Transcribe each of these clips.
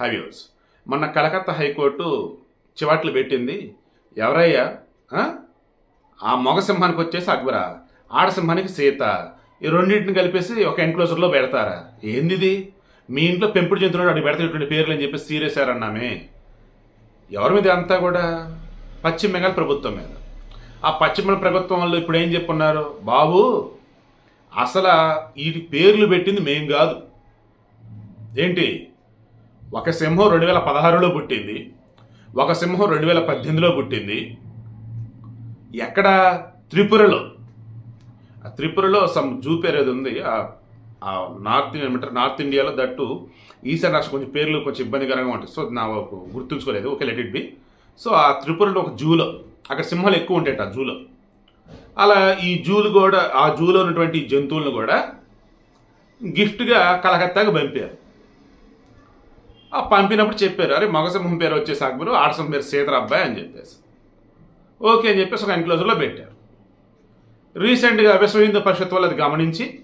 హైవ్యూస్ మొన్న కలకత్తా హైకోర్టు చివాట్లు పెట్టింది. ఎవరయ్యా? ఆ? మొగసింహానికి వచ్చేసి అక్బరా ఆడసింహానికి సీత. ఈ రెండింటిని కలిపేసి ఒక ఎన్క్లోజర్లో పెడతారా? ఏందిది? మీ ఇంట్లో పెంపుడు జంతువులు అటు పెడతాటువంటి పేర్లు అని చెప్పి సీరేశారన్నామే. ఎవరి మీద అంతా కూడా? పశ్చిమ బెంగాల్ ప్రభుత్వం మీద. ఆ పశ్చిమ బెంగాల్ ప్రభుత్వం వాళ్ళు ఇప్పుడు ఏం చెప్పున్నారు? బాబు అసలు వీటి పేర్లు పెట్టింది మేం కాదు. ఏంటి? ఒక సింహం రెండు వేల పదహారులో పుట్టింది. ఒక సింహం రెండు వేల పద్దెనిమిదిలో పుట్టింది. ఎక్కడ? త్రిపురలో. ఆ త్రిపురలో సమ్ జూ పేరు ఏది ఉంది. నార్త్ ఏమంటారు? నార్త్ ఇండియాలో దట్టు ఈశాన్య రాష్ట్రం కొంచెం పేర్లు కొంచెం ఇబ్బందికరంగా ఉంటాయి. సో నా గుర్తుంచుకోలేదు. Okay let it be so ఆ త్రిపురలో ఒక జూలో అక్కడ సింహాలు ఎక్కువ ఉంటాయి ఆ జూలో. అలా ఈ జూలు కూడా ఆ జూలో ఉన్నటువంటి జంతువులను కూడా గిఫ్ట్గా కలకత్తాకు పంపారు. పంపినప్పుడు చెప్పారు అరే మగసింహం పేరు వచ్చేసి అక్బరు ఆడసింహం పేరు సీతర అబ్బాయి అని చెప్పేసి. ఓకే అని చెప్పేసి ఒక ఎన్క్లోజర్లో పెట్టారు. రీసెంట్గా విశ్వ హిందూ పరిషత్ వాళ్ళు అది గమనించి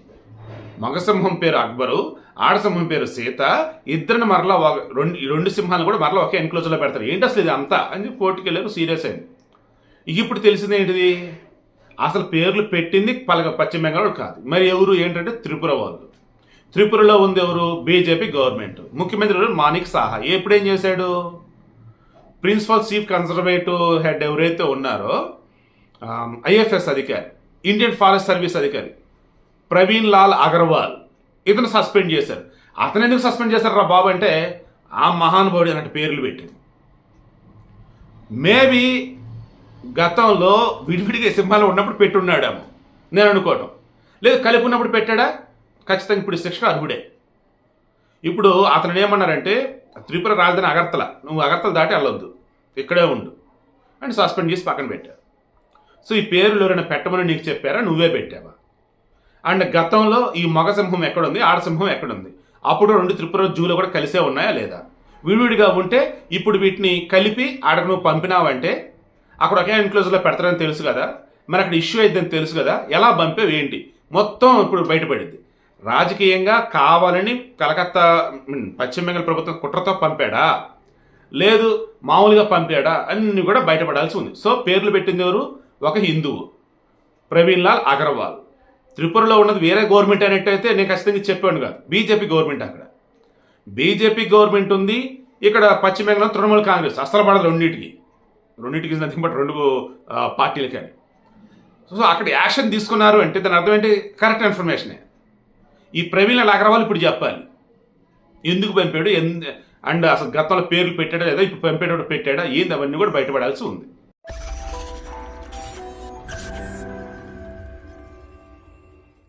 మగసింహం పేరు అక్బరు ఆడసింహం పేరు సీత ఇద్దరిని మరలా ఒక- రెండు ఈ రెండు సింహాలను కూడా మరలా ఒకే ఎన్క్లోజర్లో పెడతారు. ఏంటి అసలు ఇది అంతా అని చెప్పి కోర్టుకి వెళ్ళారు సీరియస్ అయింది. ఇప్పుడు తెలిసింది ఏంటిది? అసలు పేర్లు పెట్టింది పలక పశ్చిమ బెంగాల్ కాదు. మరి ఎవరు? ఏంటంటే త్రిపుర వాళ్ళు. త్రిపురలో ఉంది ఎవరు? BJP government. ముఖ్యమంత్రి ఎవరు? మాణిక్ సాహా. ఎప్పుడేం చేశాడు? ప్రిన్సిపల్ చీఫ్ కన్సర్వేటివ్ హెడ్ ఎవరైతే ఉన్నారో ఐఎఫ్ఎస్ అధికారి ఇండియన్ ఫారెస్ట్ సర్వీస్ అధికారి ప్రవీణ్ లాల్ అగర్వాల్. ఇతను సస్పెండ్ చేశారు. అతను ఎందుకు సస్పెండ్ చేశారు రా బాబు అంటే ఆ మహానుభావుడు అన్నట్టు పేర్లు పెట్టింది మేబీ గతంలో విడివిడిగా సింహాలు ఉన్నప్పుడు పెట్టున్నాడేమో. నేను అనుకోవటం. లేదు కలిపి ఉన్నప్పుడు పెట్టాడా? ఖచ్చితంగా ఇప్పుడు శిక్ష అర్హుడే. ఇప్పుడు అతను ఏమన్నారంటే త్రిపుర రాజధాని అగర్తల నువ్వు అగర్తల దాటి వెళ్ళొద్దు ఇక్కడే ఉండు అని సస్పెండ్ చేసి పక్కన పెట్టారు. సో ఈ పేర్లు ఎవరైనా పెట్టమని నీకు చెప్పారా? నువ్వే పెట్టావా? అండ్ గతంలో ఈ మగసింహం ఎక్కడుంది? ఆడ సింహం ఎక్కడుంది? అప్పుడు రెండు త్రిపుర జూలు కూడా కలిసే ఉన్నాయా లేదా? విడివిడిగా ఉంటే ఇప్పుడు వీటిని కలిపి ఆడకు నువ్వు పంపినావంటే అక్కడ ఒకే ఎన్క్లోజర్లో పెడతారని తెలుసు కదా? మరి అక్కడ ఇష్యూ అయిద్దని తెలుసు కదా? ఎలా పంపేవి ఏంటి? మొత్తం ఇప్పుడు బయటపడింది. రాజకీయంగా కావాలని కలకత్తా పశ్చిమ బెంగాల్ ప్రభుత్వం కుట్రతో పంపాడా? లేదు మామూలుగా పంపాడా? అన్ని కూడా బయటపడాల్సి ఉంది. సో పేర్లు పెట్టింది ఎవరు? ఒక హిందువు. ప్రవీణ్ లాల్ అగర్వాల్. త్రిపురలో ఉన్నది వేరే గవర్నమెంట్ అనేట్టయితే నేను ఖచ్చితంగా చెప్పాను కాదు. బీజేపీ గవర్నమెంట్ అక్కడ. బీజేపీ గవర్నమెంట్ ఉంది. ఇక్కడ పశ్చిమ బెంగాల్ తృణమూల్ కాంగ్రెస్ అసలు పడదు రెండింటికి. రెండింటికి నథింగ్ బట్ రెండు ఆ, పార్టీలకి అని. సో అక్కడ యాక్షన్ తీసుకున్నారు అంటే దాని అర్థం ఏంటి? కరెక్ట్ ఇన్ఫర్మేషనే. ఈ ప్రవీణ్ అగర్వాల్ ఇప్పుడు చెప్పాలి. ఎందుకు పంపాడు? ఎందు అండ్ అసలు గతంలో పేర్లు పెట్టాడా లేదా? ఇప్పుడు పంపేటప్పుడు పెట్టాడా? ఏంది? అవన్నీ కూడా బయటపడాల్సి ఉంది.